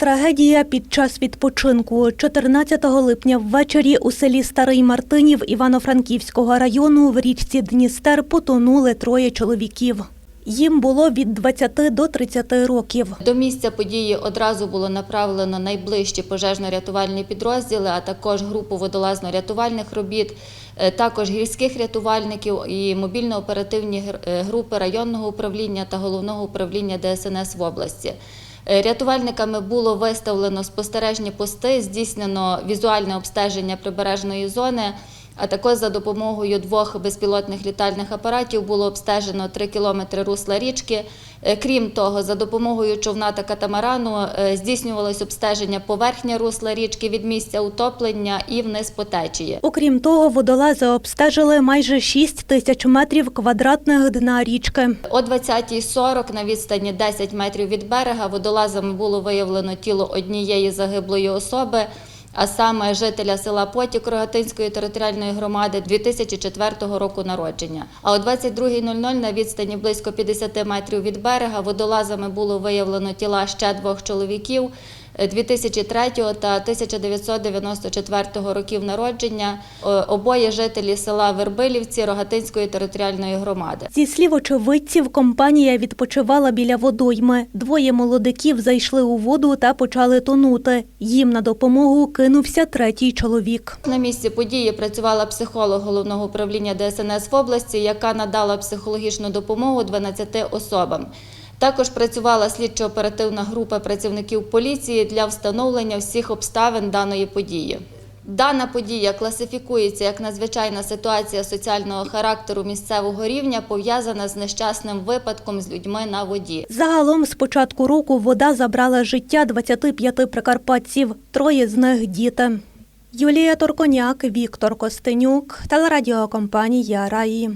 Трагедія під час відпочинку 14 липня ввечері у селі Старий Мартинів Івано-Франківського району в річці Дністер потонули троє чоловіків. Їм було від 20 до 30 років. До місця події одразу було направлено найближчі пожежно-рятувальні підрозділи, а також групу водолазно-рятувальних робіт, е, також гірських рятувальників і мобільно-оперативні е, групи районного управління та головного управління ДСНС в області. Е, Рятувальниками було виставлено спостережні пости, здійснено візуальне обстеження прибережної зони. А також за допомогою двох безпілотних літальних апаратів було обстежено 3 кілометри русла річки. Е, Крім того, за допомогою човна та катамарану е, здійснювалось обстеження поверхні русла річки від місця утоплення і вниз по течії. Окрім того, водолази обстежили майже 6 тисяч метрів квадратних дна річки. О 20.40 на відстані 10 метрів від берега водолазами було виявлено тіло однієї загиблої особи, а саме жителя села Потік Рогатинської територіальної громади 2004 року народження. А о 22.00 на відстані близько 50 метрів від берега водолазами було виявлено тіла ще двох чоловіків. 2003 та 1994 років народження, обоє жителі села Вербилівці Рогатинської територіальної громади. Зі слів очевидців, компанія відпочивала біля водойми. Двоє молодиків зайшли у воду та почали тонути. Їм на допомогу кинувся третій чоловік. На місці події працювала психолог головного управління ДСНС в області, яка надала психологічну допомогу 12 особам. Також працювала слідчо-оперативна група працівників поліції для встановлення всіх обставин даної події. Дана подія класифікується як надзвичайна ситуація соціального характеру місцевого рівня, пов'язана з нещасним випадком з людьми на воді. Загалом з початку року вода забрала життя 25 прикарпатців, троє з них діти. Юлія Торконяк, Віктор Костенюк, телерадіокомпанія Раї.